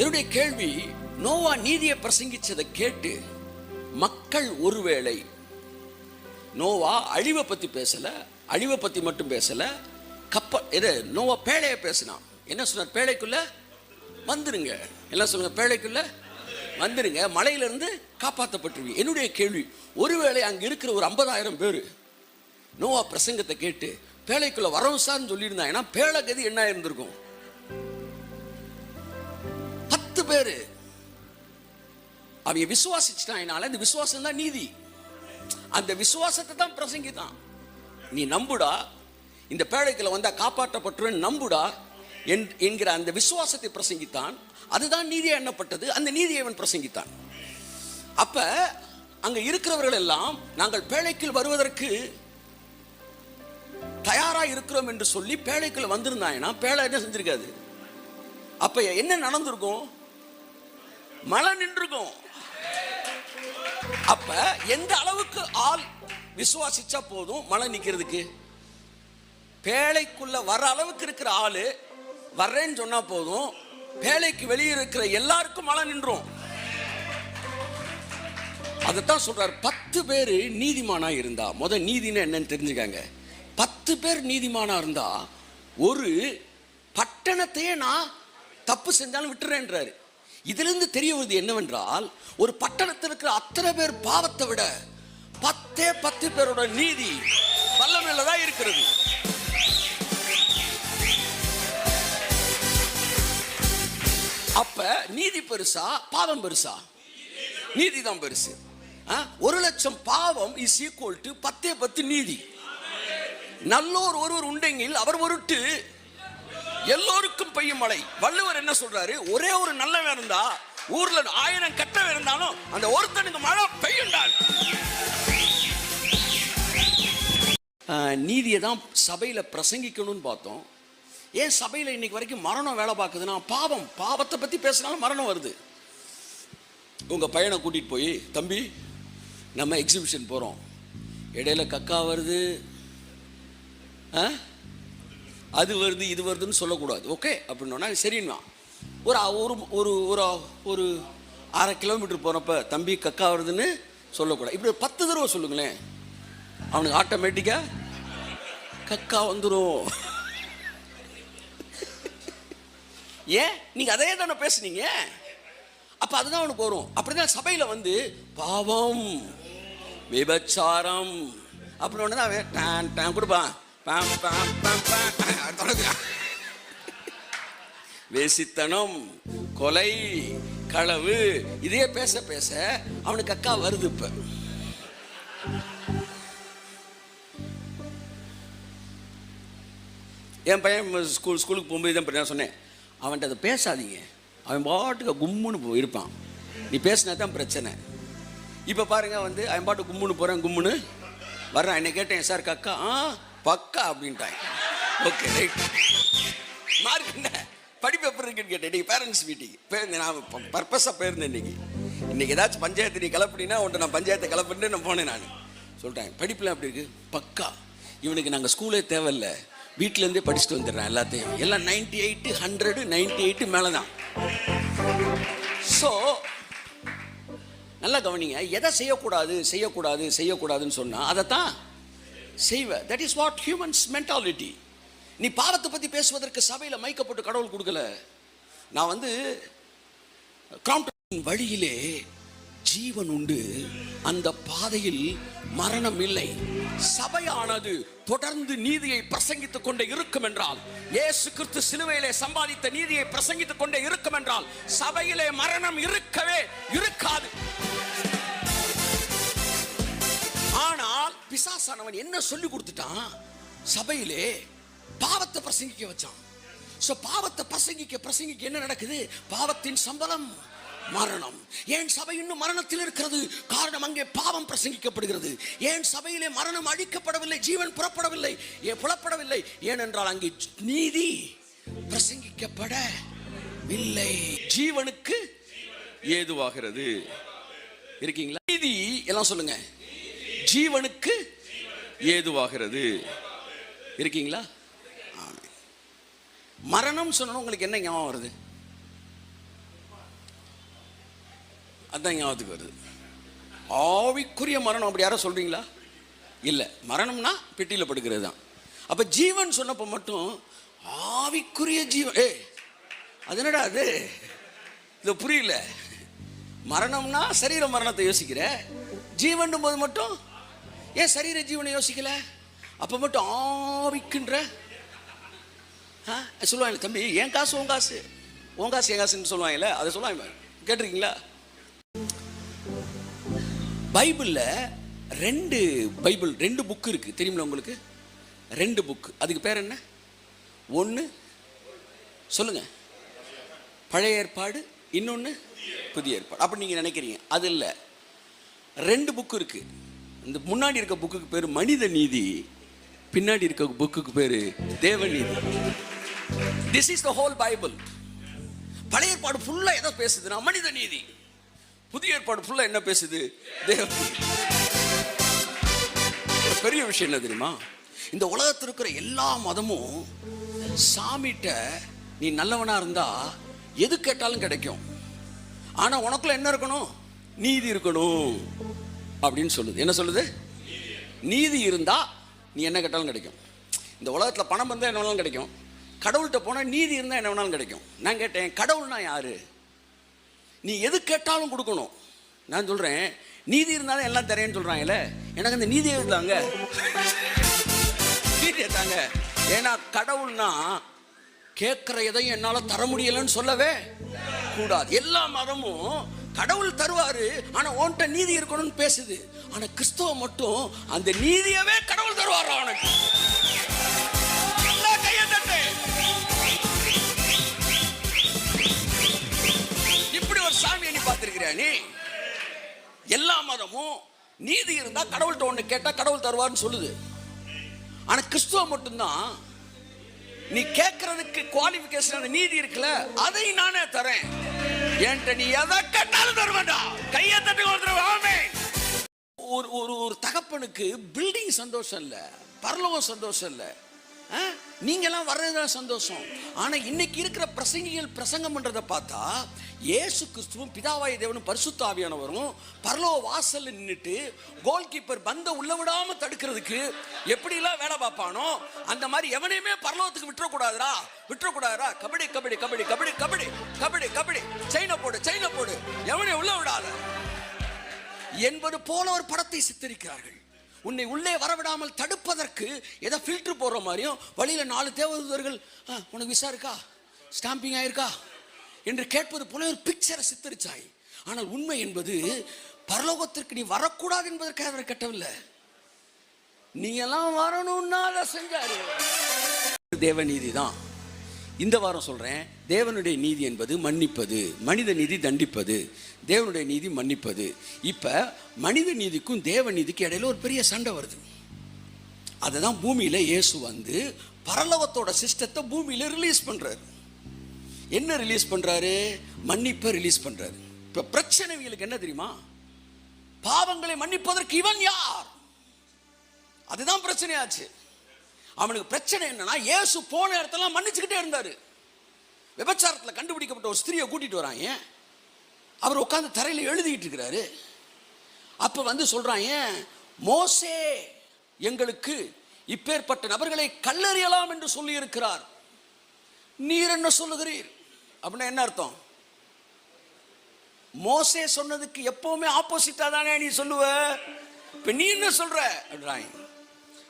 என்னுடைய கேள்வி நோவா நீதியை பிரசங்கிச்சதை கேட்டு மக்கள் ஒருவேளை நோவா அழிவை பற்றி பேசலை அழிவை பற்றி மட்டும் பேசலை கப்ப இது நோவா பேழையை பேசினான். என்ன சொன்னார்? பேழைக்குள்ள வந்துருங்க. எல்லாம் சொல்லுங்கள் பேழைக்குள்ள வந்துருங்க. மலையிலிருந்து காப்பாற்றப்பட்டுருவி என்னுடைய கேள்வி ஒருவேளை அங்கே இருக்கிற ஒரு ஐம்பதாயிரம் பேர் நோவா பிரசங்கத்தை கேட்டு பேழைக்குள்ளே வரவு சார்னு சொல்லியிருந்தாங்கன்னா பேழை கதி என்ன இருந்திருக்கும் பத்து பேர். அவங்க விசுவாசிச்சிட்டாங்கனால இந்த விசுவாசம் தான் நீதி. அந்த விசுவாசத்தை தான் பிரசங்கிதான் நீ நம்புடா. இந்த பேழைக்குள்ள வந்தால் காப்பாற்றப்பட்டுருவேன் நம்புடா. என்- என்கிற அந்த விசுவாசத்தை பிரசங்கித்தான். அதுதான் நீதியை எண்ணப்பட்டது. அந்த நீதியை அவன் பிரசங்கித்தான். அப்போ அங்கே இருக்கிறவர்கள் எல்லாம் நாங்கள் பேழைக்குள் வருவதற்கு தயாராக இருக்கிறோம் என்று சொல்லி பேழைக்குள்ள வந்திருந்தாங்கன்னா பேழை என்ன செஞ்சிருக்காது? அப்போ என்ன நடந்திருக்கும்? மழை நின்றுக்கும். அப்ப எந்த அளவுக்கு ஆள் விசுவாசிச்சா போதும் மழை நிக்கிறதுக்கு? பேழைக்குள்ள வர அளவுக்கு இருக்கிற ஆளு வர்றேன்னு சொன்னா போதும். பேழைக்கு வெளியே இருக்கிற எல்லாருக்கும் மழை நின்றும். அதைத்தான் சொல்றாரு. பத்து பேர் நீதிமானா இருந்தா முத நீதினு என்னன்னு தெரிஞ்சுக்காங்க. பத்து பேர் நீதிமானா இருந்தா ஒரு பட்டணத்தையே நான் தப்பு செஞ்சாலும் விட்டுறேன்றாரு. இதிலிருந்து தெரிய வருது என்னவென்றால் ஒரு பட்டணத்தில் இருக்கிற அத்தனை பேர் பாவத்தை விட பத்தே பத்து பேரோட நீதி வல்லமையில தான் இருக்கிறது. அப்ப நீதி பெருசா பாவம் பெருசா? நீதி தான் பெருசு. ஒரு லட்சம் பாவம் இஸ் ஈக்குவல் டு பத்தே பத்து நீதி. நல்லோர் ஒருவர் உண்டெங்கில் அவர் ஒருட்டு எல்லோருக்கும் பெய்யும் மழை. வள்ளுவர் என்ன சொல்றாரு? ஒரே ஒரு நல்லவன் இருந்தா ஊர்ல ஆயிரம் கெட்டவன் இருந்தாலும் அந்த ஒருத்தனுக்கு மழை பெய்யுண்டான் நீதியை தான் சபையில் பிரசங்கிக்கணும்னு பார்த்தோம். ஏன் சபையில் இன்னைக்கு வரைக்கும் மரணம் வேலை பார்க்குதுன்னா பாவம் பாவத்தை பற்றி பேசினாலும் மரணம் வருது. உங்கள் பையனை கூட்டிகிட்டு போய் தம்பி நம்ம எக்ஸிபிஷன் போகிறோம் இடையில கக்கா வருது. ஆ? அது வருது இது வருதுன்னு சொல்லக்கூடாது. ஓகே? அப்படின்னா சரின்னா ஒரு ஒரு ஒரு ஒரு ஒரு அரை கிலோமீட்டர் போகிறப்ப தம்பி கக்கா வருதுன்னு சொல்லக்கூடாது. இப்படி பத்து தடவை சொல்லுங்களேன். அவனுக்கு ஆட்டோமேட்டிக்காக கக்கா வந்துடும் ஏன்? நீங்கள் அதே தானே பேசுனீங்க? அப்போ அதுதான் அவனுக்கு வரும். அப்படிதான் சபையில் வந்து பாவம் விபச்சாரம் அப்படின்னு ஒன்று தான் அவன் டேன் டேன் கொடுப்பான். பாம் பாம் பாம் பாம் வேசித்தனம் கொலை களவு இதே பேச பேச அவனுக்கு அக்கா வருது இப்ப. என் பையன் ஸ்கூல் ஸ்கூலுக்கு போகும்போது தான் நான் சொன்னேன். அவன்கிட்ட அதை பேசாதீங்க. அவன் பாட்டுக்கு கும்முன்னு இருப்பான். நீ பேசினா தான் பிரச்சனை. இப்போ பாருங்க வந்து அவன் பாட்டு கும்முன்னு போகிறேன் கும்முன்னு. வர்றான். என்னை கேட்டேன் சார் கக்கா ஆ பக்கா அப்படின்ட்டாங்க. ஓகே ரைட் மார்க் என்ன? படிப்பு எப்படி இருக்குன்னு கேட்டேன். இன்னைக்கு பேரண்ட்ஸ் மீட்டிங் போயிருந்தேன் நான் பர்பஸாக போயிருந்தேன் இன்னைக்கு. இன்னைக்கு ஏதாச்சும் பஞ்சாயத்து நீ கிளப்பினா உன்ட்ட நான் பஞ்சாயத்தை கிளப்பிட்டு நான் போனேன் நான். சொல்லிட்டேன் படிப்பில் எப்படி இருக்கு? பக்கா. இவனுக்கு நாங்கள் ஸ்கூலே தேவையில்ல. வீட்டிலேருந்தே படிச்சுட்டு வந்துடுறேன் எல்லாத்தையும். எல்லாம் ninety eight hundred ninety eight மேலே தான் ஸோ நல்லா கவனிங்க. எதை செய்யக்கூடாது செய்யக்கூடாது செய்யக்கூடாதுன்னு சொன்னோம் அதை தான் செய்வ. That is what humans mentality நீ பாவத்தை பத்தி பேசுவதற்கு சபையில மயக்கப்பட்டு கடவுள் கொடுக்கல. நான் வந்து கிராம்ப்டன் வழியிலே ஜீவன் உண்டு. அந்த பாதையில் மரணம் இல்லை. சபையானது தொடர்ந்து நீதியை பிரசங்கித்துக் கொண்டே இருக்கும் என்றால் இயேசு கிறிஸ்து சிலுவையிலே சம்பாதித்த நீதியை பிரசங்கித்துக் கொண்டே இருக்கும் என்றால் சபையிலே மரணம் இருக்கவே இருக்காது. பிசாசானவன் என்ன சொல்லி கொடுத்துட்டான்? சபையிலே பாவத்தை பிரசங்கிக்க வச்சான். ஸோ பாவத்தை பிரசங்கிக்க பிரசங்கிக்க என்ன நடக்குது? பாவத்தின் சம்பளம் மரணம். ஏன் சபை இன்னும் மரணத்தில் இருக்கிறது? காரணம் அங்கே பாவம் பிரசங்கிக்கப்படுகிறது. ஏன் சபையிலே மரணம் அழிக்கப்படவில்லை? ஜீவன் புறப்படவில்லை? ஏ புலப்படவில்லை? ஏனென்றால் அங்கே நீதி பிரசங்கிக்கப்படவில்லை. ஜீவனுக்கு ஏதுவாகிறது. இருக்கீங்களா? நீதி எல்லாம் சொல்லுங்க. ஜீவனுக்கு ஏதுவாகிறது. இருக்கீங்களா? மரணம் சொன்னா உங்களுக்கு என்ன ஞாபகம் வருது? அதான் ஞாபகத்துக்கு வருது. ஆவிக்குரிய மரணம் அப்படி யாரோ சொல்றீங்களா? இல்லை. மரணம்னா பெட்டியில் படுக்கிறது தான். அப்போ ஜீவன் சொன்னப்போ மட்டும் ஆவிக்குரிய ஜீவன். ஏ அது என்னடா அது? இது புரியல. மரணம்னா சரீர மரணத்தை யோசிக்கிற. ஜீவன் போது மட்டும் ஏன் சரீர ஜீவனை யோசிக்கல? அப்போ மட்டும் ஆவிக்குன்ற. ஆ சொல்லுவாங்க தம்பி என் காசு உன் காசு. உன் காசு என் காசுன்னு சொல்லுவாங்கல்ல அதை சொல்லுவாங்க. கேட்டிருக்கீங்களா? பைபிளில் ரெண்டு பைபிள் ரெண்டு புக்கு இருக்குது தெரியுமில உங்களுக்கு? ரெண்டு புக்கு அதுக்கு பேர் என்ன? ஒன்று சொல்லுங்கள் பழைய ஏற்பாடு இன்னொன்று புதிய ஏற்பாடு. அப்படி நீங்கள் நினைக்கிறீங்க அது இல்லை. ரெண்டு புக்கு இருக்குது இந்த முன்னாடி இருக்க புக்குக்கு பேர் மனித நீதி பின்னாடி இருக்க புக்குக்கு பேர் தேவ நீதி. This is the whole Bible பழைய ஏற்பாடு ஃபுல்லாக எதை பேசுதுன்னா மனித நீதி. புதிய ஏற்பாடு ஃபுல்லாக என்ன பேசுது? தேவ பெரிய விஷயம் என்ன தெரியுமா? இந்த உலகத்தில் இருக்கிற எல்லா மதமும் சாமிகிட்ட நீ நல்லவனாக இருந்தால் எது கேட்டாலும் கிடைக்கும். ஆனால் உனக்குள்ள என்ன இருக்கணும்? நீதி இருக்கணும். அப்படின்னு சொல்லுது. என்ன சொல்லுது? நீதி இருந்தால் நீ என்ன கேட்டாலும் கிடைக்கும். இந்த உலகத்தில் பணம் இருந்தால் என்ன வேணாலும் கிடைக்கும். கடவுள்கிட்ட போனால் நீதி இருந்தால் என்ன வேணாலும் கிடைக்கும். நான் கேட்டேன் கடவுள்னா யார்? நீ எது கேட்டாலும் கொடுக்கணும். நான் சொல்கிறேன் நீதி இருந்தாலும் எல்லாம் தரேன்னு சொல்கிறாங்கல்ல எனக்கு அந்த நீதியை தாங்க நீதியை தாங்க. ஏன்னா கடவுள்னா கேட்குற எதையும் என்னால் தர முடியலன்னு சொல்லவே கூடாது. எல்லா மதமும் கடவுள் தருவாரு ஆனா உன்கிட்ட நீதி இருக்கணும்னு பேசுது. ஆனா கிறிஸ்தவ மட்டும் அந்த நீதியவே கடவுள் தருவாரா அவனுக்கு எல்லா கையை இப்படி ஒரு சாமியை நீ பார்த்திருக்கிறியா நீ? எல்லா மதமும் நீதி இருந்தா கடவுள்கிட்ட ஒன்று கேட்டா கடவுள் தருவார்னு சொல்லுது. ஆனா கிறிஸ்துவ மட்டும்தான். நீ கேட்கறதுக்கு குவாலிஃபிகேஷன் அந்த நீதி இருக்குல்ல அதை நானே தரேன். என்கிட்ட நீ எதை கண்ணாலும் தர வேண்டாம் கையை தட்டி கொடுத்துருவேன் ஒரு ஒரு ஒரு தகப்பனுக்கு பில்டிங் சந்தோஷம் இல்லை பரலோகம் சந்தோஷம் இல்லை ஆ? நீங்கெல்லாம் வர்றதுதான் சந்தோஷம். ஆனால் இன்னைக்கு இருக்கிற பிரசங்கிகள் பிரசங்கம் பண்ணுறதை பார்த்தா ஏசு கிறிஸ்துவும் பிதாவாய தேவனும் பரிசுத்தாவியானவரும் பரலோ வாசல் நின்றுட்டு கோல் கீப்பர் பந்த உள்ள விடாம தடுக்கிறதுக்கு எப்படிலாம் வேலை பார்ப்பானோ அந்த மாதிரி எவனையுமே பரலோகத்துக்கு விட்டுறக்கூடாதுடா விட்டுறக்கூடாதுரா கபடி கபடி கபடி கபடி கபடி கபடி கபடி. செயினை போடு செயினை போடு. எவனையும் உள்ள விடாத. என்பது போல ஒரு படத்தை சித்தரிக்கிறார்கள். உன்னை உள்ளே வரவிடாமல் தடுப்பதற்கு ஏதோ ஃபில்டர் போடுற மாதிரியும் வழியில் நாலு தேவதூதர்கள் "ஆ, உனக்கு விசா இருக்கா? ஸ்டாம்பிங் ஆயிருக்கா? என்று கேட்பது போல ஒரு பிக்சரை சித்தரிச்சாய். ஆனால் உண்மை என்பது பரலோகத்திற்கு நீ வரக்கூடாது என்பதற்காக அவர் கட்டவில்லை. நீ எல்லாம் வரணும்னா அதை செஞ்சாரு. தேவநீதி தான். இந்த வாரம் சொல்கிறேன் தேவனுடைய நீதி என்பது மன்னிப்பது மனித நீதி தண்டிப்பது தேவனுடைய நீதி மன்னிப்பது. இப்போ மனித நீதிக்கும் தேவ நீதிக்கும் இடையில ஒரு பெரிய சண்டை வருது. அதுதான் பூமியில் இயேசு வந்து பரலவத்தோட சிஸ்டத்தை பூமியில் ரிலீஸ் பண்ணுறாரு என்ன ரிலீஸ் பண்ணுறாரு மன்னிப்பை ரிலீஸ் பண்ணுறாரு இப்போ பிரச்சனைகளுக்கு என்ன தெரியுமா? பாவங்களை மன்னிப்பதற்கு இவன் யார்? அதுதான் பிரச்சனையாச்சு. அவனுக்கு பிரச்சனை என்னன்னா ஏசு போன இடத்தெல்லாம் மன்னிச்சுக்கிட்டே இருந்தார். விபச்சாரத்தில் கண்டுபிடிக்கப்பட்ட ஒரு ஸ்திரியை கூட்டிகிட்டு வரான் ஏன்? அவர் உட்காந்து தரையில் எழுதிக்கிட்டு இருக்கிறாரு. அப்போ வந்து சொல்றான் ஏன்? மோசே எங்களுக்கு இப்பேற்பட்ட நபர்களை கல்லறியலாம் என்று சொல்லி இருக்கிறார் நீர் என்ன சொல்லுகிறீர்? அப்படின்னா என்ன அர்த்தம்? மோசே சொன்னதுக்கு எப்பவுமே ஆப்போசிட்டா தானே நீ சொல்லுவ? இப்போ நீ என்ன சொல்ற? அப்படின்றாங்க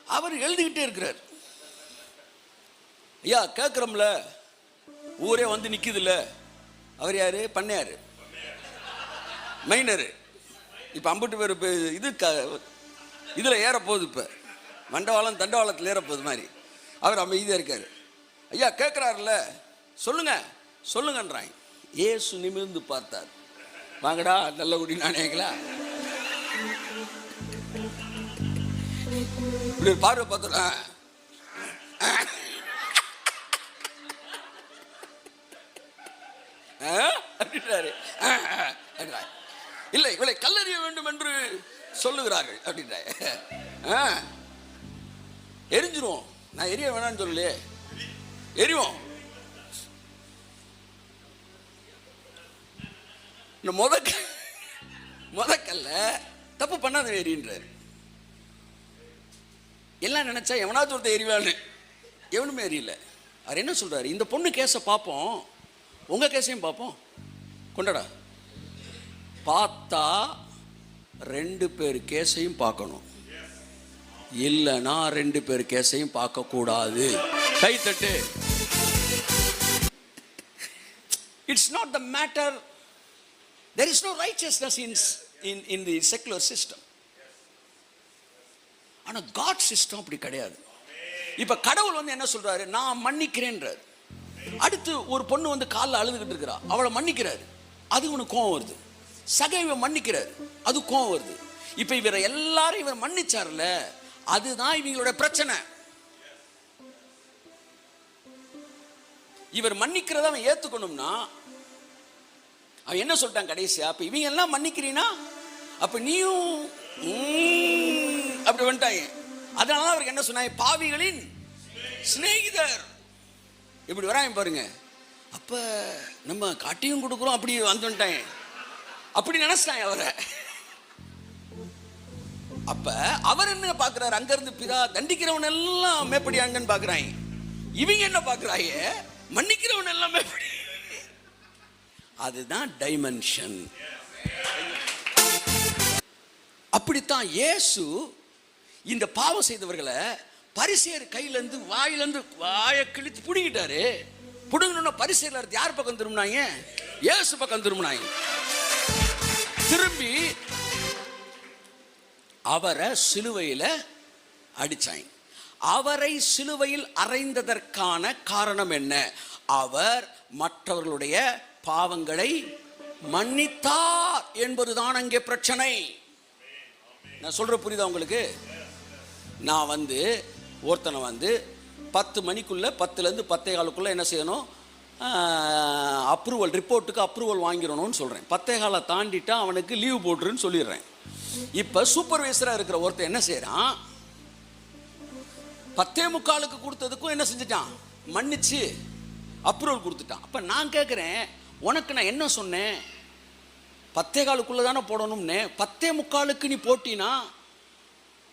அவர் எழுதிக்கிட்டே இருக்கிறார். ஐயா கேட்குறோம்ல ஊரே வந்து நிற்கிதுல்ல அவர் யார்? பண்ணையார். மைனரு. இப்போ அம்புட்டு பேர் இப்போ இது க இதில் ஏற போகுது இப்போ. மண்டவாளம் தண்டவாளத்தில் ஏறப்போகுது போகுது மாதிரி. அவர் அமைதியாக இருக்கார். ஐயா கேட்குறாருல்ல சொல்லுங்க. சொல்லுங்கன்றாங்க. ஏசு நிமிர்ந்து பார்த்தார். வாங்கடா நல்ல குடி நானேங்களா இப்படி பார்வை பார்த்தா அப்படின்றாரு. இல்லை இவளை கல்லறிய வேண்டும் என்று சொல்லுகிறார்கள் அப்படின்ற ஆ. எரிஞ்சிருவோம். நான் எரிய வேணாம்னு சொல்லலையே. எரிவோம். இந்த முதக்க முதக்கல்ல தப்பு பண்ணாத எரின்றார். எல்லாம் நினைச்சா எவனாவது ஒருத்தர் எரிவான்னு. எவனுமே எரியல. அவர் என்ன சொல்றாரு? இந்த பொண்ணு கேஸை பார்ப்போம் உங்கள் கேஸையும் பார்ப்போம். கொண்டாடா. பார்த்தா ரெண்டு பேர் கேஸையும் பார்க்கணும். இல்லைனா ரெண்டு பேர் கேஸையும் பார்க்கக்கூடாது. கை தட்டு. It's not the matter there is no righteousness in in in the secular system ஆனால் காட் சிஸ்டம் அப்படி கிடையாது. இப்போ கடவுள் வந்து என்ன சொல்கிறாரு நான் மன்னிக்கிறேன்றார். அடுத்து ஒரு பொண்ணு வந்து காலில் அழுதுகிட்டு இருக்கிறா. அவளை மன்னிக்கிறாரு. அது உனக்கு கோவம் வருது. சக இவன் மன்னிக்கிறாரு. அது கோவம் வருது. இப்போ இவரை எல்லாரும் இவர் மன்னிச்சார்ல அதுதான் இவங்களோட பிரச்சனை. இவர் மன்னிக்கிறத அவன் ஏத்துக்கணும்னா அவன் என்ன சொல்லிட்டான் கடைசியா? அப்ப இவங்க எல்லாம் மன்னிக்கிறீனா? அப்ப நீயும் அப்படி வந்துட்டாங்க அதனால அவருக்கு என்ன சொன்னாங்க? பாவிகளின் சிநேகிதர். இப்படி வராங்க பாருங்க. அப்ப நம்ம காட்டியும் கொடுக்குறோம் அப்படி வந்துட்டாங்க அப்படி நினைச்சிட்டாங்க அவரை. அப்ப அவர் என்ன பாக்குறாரு அங்க இருந்து பிதா தண்டிக்கிறவன் எல்லாம் மேப்படியாங்கன்னு பாக்குறாங்க இவங்க என்ன பாக்குறாங்க மன்னிக்கிறவன் எல்லாம் மேப்படி அதுதான் டைமென்ஷன் அப்படித்தான் இயேசு இந்த பாவம் செய்தவர்களை பரிசேர் கையிலேருந்து வாயிலேருந்து வாயை கிழித்து பிடுங்கிட்டாரு. பிடுங்கணும்னா இருந்து யார் பக்கம் திரும்பினாங்க? ஏசு பக்கம் திரும்பினாங்க. திரும்பி அவரை சிலுவையில் அடித்தாங்க அவரை சிலுவையில் அறைந்ததற்கான காரணம் என்ன? அவர் மற்றவர்களுடைய பாவங்களை மன்னித்தார் என்பதுதான் அங்கே பிரச்சனை. நான் சொல்ற புரியுதா உங்களுக்கு? நான் வந்து ஒருத்தனை வந்து பத்து மணிக்குள்ளே பத்துலேருந்து பத்தே காலுக்குள்ளே என்ன செய்யணும்? அப்ரூவல் ரிப்போர்ட்டுக்கு அப்ரூவல் வாங்கிடணும்னு சொல்கிறேன் பத்தே காலை தாண்டிட்டா அவனுக்கு லீவ் போட்டுருன்னு சொல்லிடுறேன். இப்போ சூப்பர்வைசராக இருக்கிற ஒருத்தன் என்ன செய்கிறான் பத்தே முக்காலுக்கு கொடுத்ததுக்கும் என்ன செஞ்சுட்டான்? மன்னிச்சு அப்ரூவல் கொடுத்துட்டான். அப்போ நான் கேட்குறேன் உனக்கு நான் என்ன சொன்னேன்? பத்தே காலுக்குள்ளே தானே போடணும்னு? பத்தே முக்காலுக்கு நீ போட்டினா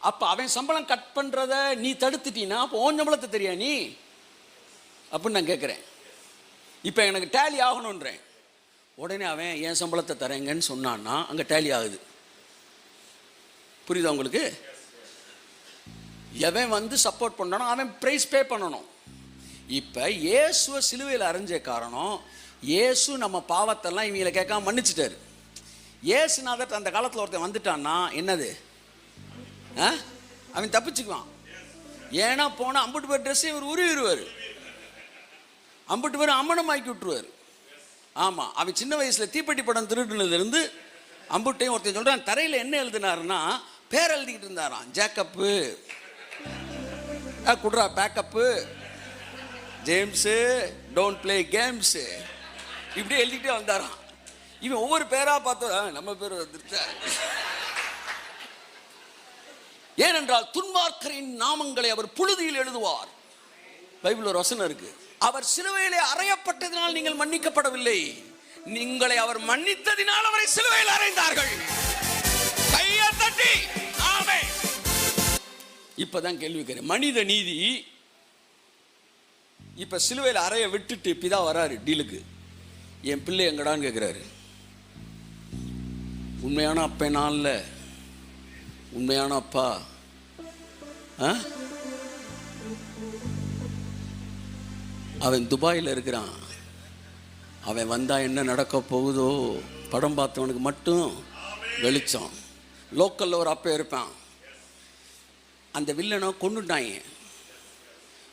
அப்போ அவன் சம்பளம் கட் பண்ணுறத நீ தடுத்துட்டீனா அப்போ ஓன் சம்பளத்தை தெரியா நீ? அப்படின்னு நான் கேட்குறேன் இப்போ எனக்கு டேலி ஆகணுன்றேன் உடனே அவன் என் சம்பளத்தை தரேங்கன்னு சொன்னான்னா அங்கே டேலி ஆகுது. புரியுதா உங்களுக்கு? எவன் வந்து சப்போர்ட் பண்ணானோ அவன் ப்ரைஸ் பே பண்ணணும். இப்போ இயேசுவை சிலுவையில் அரைஞ்ச காரணம் இயேசு நம்ம பாவத்தெல்லாம் இவங்களை கேட்காம மன்னிச்சிட்டாரு. இயேசுநாதர் அந்த காலத்தில் ஒருத்தன் வந்துட்டான்னா என்னது? அவன் தப்பிச்சுக்குவான். ஏன்னா போனால் அம்புட்டு பேர் ட்ரெஸ்ஸை இவர் உருவிடுவார் அம்பட்டு பேர் அம்மனமாக்கி விட்டுருவார். ஆமாம் அவன் சின்ன வயசில் தீப்பெட்டி படம் திருடுனதுலேருந்து அம்புட்டையும் ஒருத்தன் சொல்கிறான் தரையில் என்ன எழுதினாருன்னா பேர் எழுதிக்கிட்டு இருந்தாராம். ஜேக்கப்பு. ஆ குட்ரா backup. James don't play games. இப்படியே எழுதிக்கிட்டே வந்தாராம். இவன் ஒவ்வொரு பேராக பார்த்தா நம்ம பேர் வந்துருச்சா? ஏனென்றால் துன்மார்க்கரின் நாமங்களை அவர் புழுதியில் எழுதுவார். பைபிள் ஒரு வசனம் இருக்கு. அவர் சிலுவையிலே அறையப்பட்டதினால் நீங்கள் மன்னிக்கப்படவில்லை. நீங்களை அவர் மன்னித்ததினால் அவரை சிலுவையில் அறைந்தார்கள். கையை தட்டி ஆமென். இப்பதான் கேள்வி மனித நீதி இப்ப சிலுவையில் அறைய விட்டுட்டு பிதா வராரு டீலுக்கு. என் பிள்ளை எங்கடான்னு கேட்குறாரு உண்மையான அப்பா நான் உண்மையான அப்பா. ஆ? அவன் துபாயில் இருக்கிறான். அவன் வந்தால் என்ன நடக்க போகுதோ படம் பார்த்தவனுக்கு மட்டும் வெளிச்சம். லோக்கலில் ஒரு அப்பா இருப்பான். அந்த வில்லனை கொண்டுட்டாங்க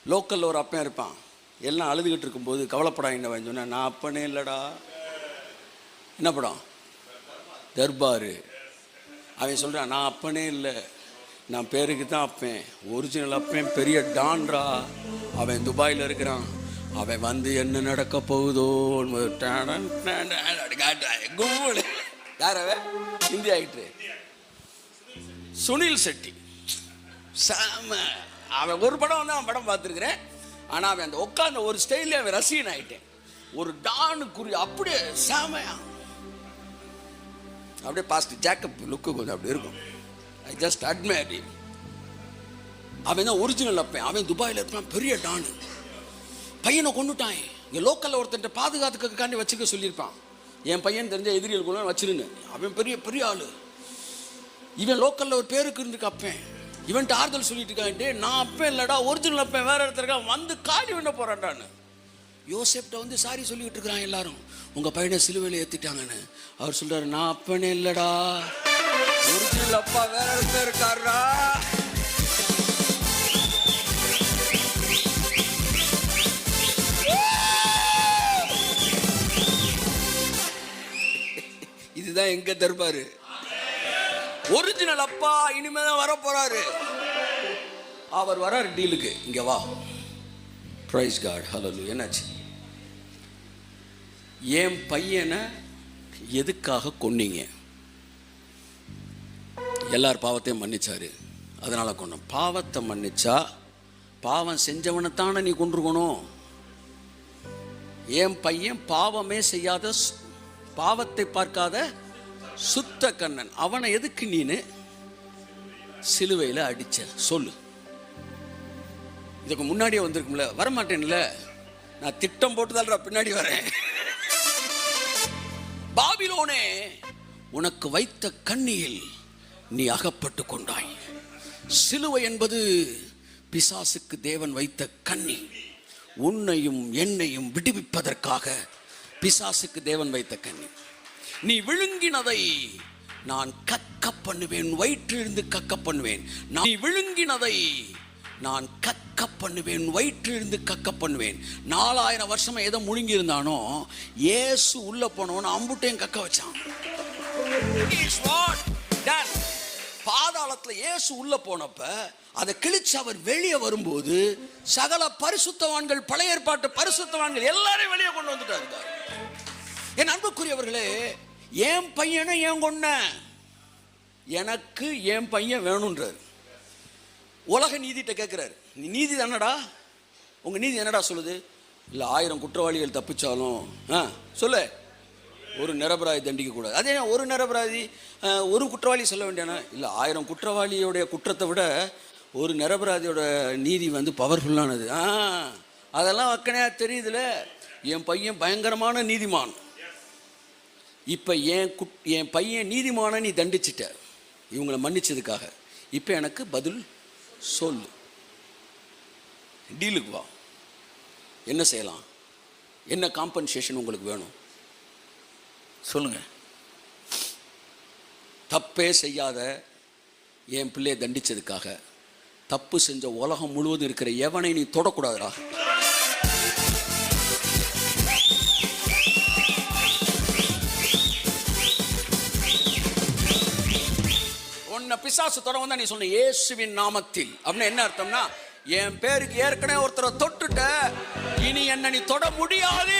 லோக்கலில் ஒரு அப்பன் இருப்பான். எல்லாம் அழுதுகிட்டு இருக்கும்போது கவலைப்படாங்கன்னு சொன்னேன் நான் அப்பனே இல்லைடா. என்ன படம்? தர்பாரு. அவன் சொல்கிறான் நான் அப்பனே இல்லை. நான் பேருக்கு தான் அப்பேன். ஒரிஜினல் அப்பேன். பெரிய டான்ரா அவன் துபாயில் இருக்கிறான். அவன் வந்து என்ன நடக்க போகுதோ கும்பல் இந்திய அவன்? சுனில் செட்டி. சாம. அவன் ஒரு படம் வந்து அவன் படம் பார்த்துருக்குறேன். ஆனால் அவன் அந்த உட்காந்த ஒரு ஸ்டைலில் அவன் ரசிகன் ஆயிட்டேன் ஒரு டானு குறி அப்படியே சாமையா. அப்படியே பாஸ்ட் ஜேக்கப் லுக்கு கொஞ்சம் அப்படி இருக்கும். ஐ ஜஸ்ட் அட்மையர் அவன் தான் ஒரிஜினல் அப்பன் அவன் துபாயில் இருப்பான் பெரிய டானு. பையனை கொண்டுட்டான் இங்கே லோக்கலில் ஒருத்தன்ட்ட பாதுகாத்துக்காண்டி வச்சுக்க சொல்லியிருப்பான். என் பையன் தெரிஞ்ச எதிரிகளுக்குள்ள வச்சிருங்க அவன் பெரிய பெரிய ஆள். இவன் லோக்கலில் ஒரு பேருக்கு இருந்துருக்கு அப்பேன் இவன்ட்டு ஆறுதல் சொல்லிட்டு இருக்கான்ட்டு நான் அப்பேன் இல்லைடா ஒரிஜினல் அப்பேன் வேற இடத்துல இருக்கான். வந்து காலி பண்ண போகிறான்டான்னு யோசேப்ட்ட வந்து சாரி சொல்லிட்டு இருக்கிறான் எல்லாரும். உங்க பையனை சிலுவையில் ஏத்திட்டாங்கன்னு. அவர் சொல்றாரு நான் அப்பனே இல்லடா. ஒரிஜினல் அப்பா வேற இடத்துல இதுதான் எங்க தர்பாரு? ஒரிஜினல் அப்பா இனிமேதான் வர போறாரு அவர் வராரு டீலுக்கு இங்க வா. ப்ரைஸ் காட் ஹலோ என்னாச்சு? என் பையனை எதுக்காக கொன்னீங்க? எல்லார் பாவத்தையும் மன்னிச்சாரு. அதனால் கொண்டோம் பாவத்தை மன்னிச்சா பாவம் செஞ்சவனைத்தானே நீ கொண்டிருக்கணும் என் பையன் பாவமே செய்யாத பாவத்தை பார்க்காத சுத்த கண்ணன் அவனை எதுக்கு நீனு? சிலுவையில் அடிச்ச. சொல்லு. இதுக்கு முன்னாடியே வந்திருக்கும்ல வரமாட்டேன்ல. நான் திட்டம் போட்டுதான் பின்னாடி வரேன். பாபிலோனே உனக்கு வைத்த கண்ணியில் நீ அகப்பட்டு கொண்டாய். சிலுவை என்பது பிசாசுக்கு தேவன் வைத்த கண்ணி. உன்னையும் என்னையும் விடுவிப்பதற்காக பிசாசுக்கு தேவன் வைத்த கண்ணி. நீ விழுங்கினதை நான் கக்க பண்ணுவேன் வயிற்றிலிருந்து கக்க பண்ணுவேன். நான் நீ விழுங்கினதை நான் கக்க பண்ணுவேன் வயிற்றிலிருந்து கக்க பண்ணுவேன். நாலாயிரம் வருஷமா எதை முழுங்கியிருந்தானோ ஏசு உள்ளே உள்ள அம்புட்டையும் கக்க வச்சான். பாதாளத்தில் ஏசு done. உள்ள போனப்ப அதை கிழிச்சு அவர் வெளியே வரும்போது சகல பரிசுத்தவான்கள் பழைய ஏற்பாட்டு பரிசுத்தவான்கள் எல்லாரையும் வெளியே கொண்டு வந்துட்டாரு என் அன்புக்குரியவர்களே என் பையனை ஏன் கொன்ன எனக்கு என் பையன் வேணுன்றார் உலக நீதிட்ட கேட்குறாரு நீ நீதி தானடா? உங்கள் நீதி என்னடா சொல்லுது? இல்லை ஆயிரம் குற்றவாளிகள் தப்பிச்சாலும் ஆ சொல்லு. ஒரு நிரபராதி தண்டிக்க கூடாது. அதே ஒரு நிரபராதி ஒரு குற்றவாளி சொல்ல வேண்டியானா இல்லை ஆயிரம் குற்றவாளியோடைய குற்றத்தை விட ஒரு நிரபராதியோட நீதி வந்து பவர்ஃபுல்லானது ஆ அதெல்லாம் அக்கனையா தெரியுதுல? என் பையன் பயங்கரமான நீதிமான். இப்போ என் குட் என் பையன் நீதிமான நீ தண்டிச்சிட்ட. இவங்களை மன்னிச்சதுக்காக. இப்போ எனக்கு பதில் சொல்லு. டீலுக்கு வா. என்ன செய்யலாம்? என்ன காம்பன்சேஷன் உங்களுக்கு வேணும்? சொல்லுங்க. தப்பே செய்யாத என் பிள்ளையை தண்டிச்சதுக்காக தப்பு செஞ்ச உலகம் முழுவதும் இருக்கிற எவனை நீ தொடக்கூடாதுடா? என்ன பிசாசு தொட வந்தா நீ சொன்ன இயேசுவின் நாமத்தில். அப்படின்னு என்ன அர்த்தம்னா என் பேருக்கு ஏற்கனவே ஒருத்தரை தொட்டுட்ட இனி என்ன நீ தொட முடியாது.